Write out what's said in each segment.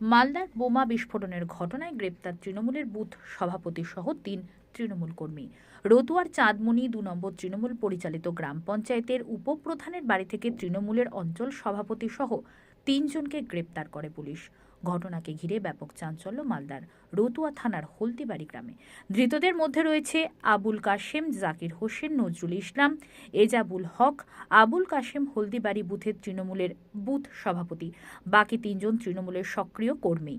মালদার বোমা বিস্ফোরণের ঘটনায় গ্রেপ্তার তৃণমূলের বুথ সভাপতি সহ তিন তৃণমূল কর্মী। রতুয়ার চাঁদমণি দু নম্বর তৃণমূল পরিচালিত গ্রাম পঞ্চায়েতের উপপ্রধানের বাড়ি থেকে তৃণমূলের অঞ্চল সভাপতি সহ তিনজনকে গ্রেপ্তার করে পুলিশ। ঘটনাকে ঘিরে ব্যাপক চাঞ্চল্য মালদার রতুয়া থানার হলদিবাড়ি গ্রামে। ধৃতদের মধ্যে রয়েছে আবুল কাশেম, জাকির হোসেন, নজরুল ইসলাম, এজাবুল হক, আবুল কাশেম হলদিবাড়ি বুথের তৃণমূলের বুথ সভাপতি। বাকি তিনজন তৃণমূলের সক্রিয় কর্মী।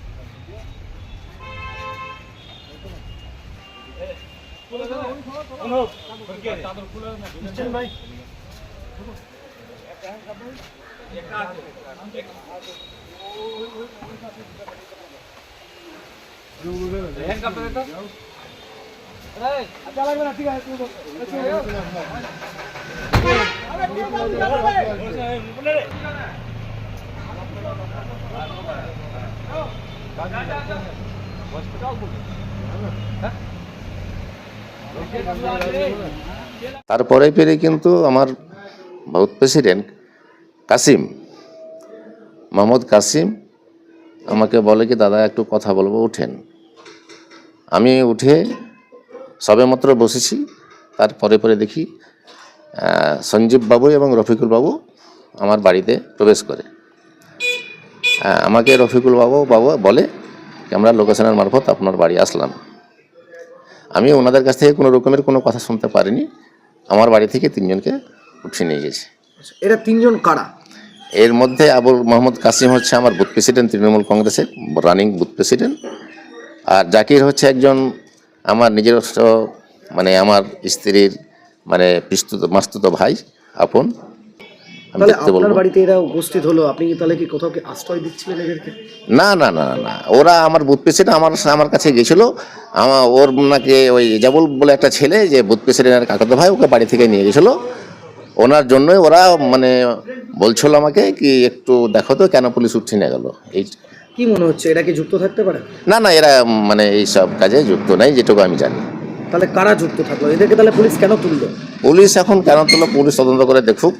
ঠিক আছে তারপরে পেরে কিন্তু আমার ভারত প্রেসিডেন্ট কাসিম, মোহাম্মদ কাসিম আমাকে বলে কি, দাদা, একটু কথা বলব, উঠেন। আমি উঠে সবেমাত্র বসেছি, তারপরে পরে দেখি সঞ্জীব বাবু এবং রফিকুল বাবু আমার বাড়িতে প্রবেশ করে। আমাকে রফিকুল বাবু বাবু বলে আমরা লোকেশনের মারফত আপনার বাড়ি আসলাম। আমি ওনাদের কাছ থেকে কোনো রকমের কোনো কথা শুনতে পারিনি। আমার বাড়ি থেকে তিনজনকে উঠিয়ে নিয়ে গেছে। এরা তিনজন কারা? এর মধ্যে আবুল মোহাম্মদ কাসিম হচ্ছে আমার বুথ প্রেসিডেন্ট তৃণমূল কংগ্রেসের রানিং বুথ প্রেসিডেন্ট। আর জাকির হচ্ছে একজন আমার নিজস্ব মানে আমার স্ত্রীর মানে পিস্তুত মাস্তুত ভাই আপন। তাহলে আপনার বাড়িতে এরা উপস্থিত হলো আপনি কি তাহলে কি কোথাও কি আশ্রয় দিচ্ছিলেন এদেরকে? না না না না, ওরা আমার বুথ প্রেসিডেন্ট আমার আমার কাছে গেছিল। আমার ওর নাকি ওই জাবুল বলে একটা ছেলে যে বুথ প্রেসিডেন্টের কাকাতো ভাই ওকে বাড়ি থেকে নিয়ে গেছিল। ওনার জন্যই ওরা মানে বলছিল আমাকে কি একটু দেখো তো কেন পুলিশ উঠছে নিয়ে গেল। এই কি মনে হচ্ছে এরা কি যুক্ত থাকতে পারে? না না এরা মানে এই সব কাজে যুক্ত নাই যেটুকু আমি জানি। তাহলে কারা যুক্ত থাকল? এদেরকে তাহলে পুলিশ কেন তুললো? পুলিশ এখন কেন তুলো পুলিশ তদন্ত করে দেখুক।